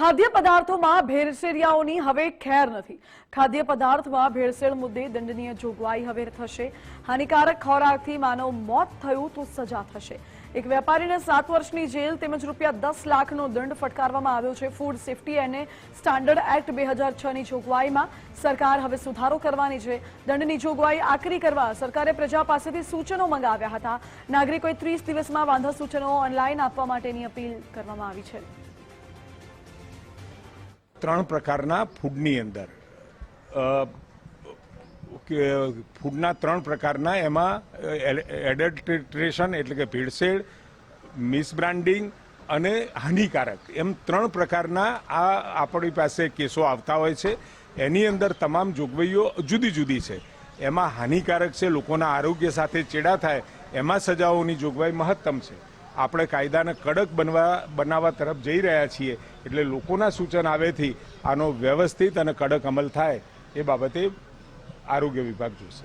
ખાદ્ય પદાર્થોમાં ભેળસેળિયાઓની હવે ખેર નથી. ખાદ્ય પદાર્થમાં ભેળસેળ મુદ્દે દંડનીય જોગવાઈ હવે થશે. હાનિકારક ખોરાકથી માનવ મોત થયું તો સજા થશે. એક વેપારીને સાત વર્ષની જેલ તેમજ રૂપિયા દસ લાખનો દંડ ફટકારવામાં આવ્યો છે. ફૂડ સેફ્ટી અને સ્ટાન્ડર્ડ એક્ટ બે હજાર છની જોગવાઈમાં સરકાર હવે સુધારો કરવાની છે. દંડની જોગવાઈ આકરી કરવા સરકારે પ્રજા પાસેથી સૂચનો મંગાવ્યા હતા. નાગરિકોએ ત્રીસ દિવસમાં વાંધા સૂચનો ઓનલાઈન આપવા માટેની અપીલ કરવામાં આવી છે. ત્રણ પ્રકારના ફૂડની અંદર. ફૂડના ત્રણ પ્રકારના એમાં એડલ્ટ્રેશન એટલે કે ભેળસેળ, મિસબ્રાન્ડિંગ અને હાનિકારક. એમ ત્રણ પ્રકારના આ આપણી પાસે કેસો આવતા હોય છે. એની અંદર તમામ જોગવાઈઓ જુદી જુદી છે. એમાં હાનિકારક છે, લોકોના આરોગ્ય સાથે ચેડા થાય, એમાં સજાઓની જોગવાઈ મહત્તમ છે. આપણે કાયદાને કડક બનવા બનાવવા તરફ જઈ રહ્યા છીએ એટલે લોકોના સૂચન આવેથી આનો વ્યવસ્થિત અને કડક અમલ થાય એ બાબતે આરોગ્ય વિભાગ જોશે.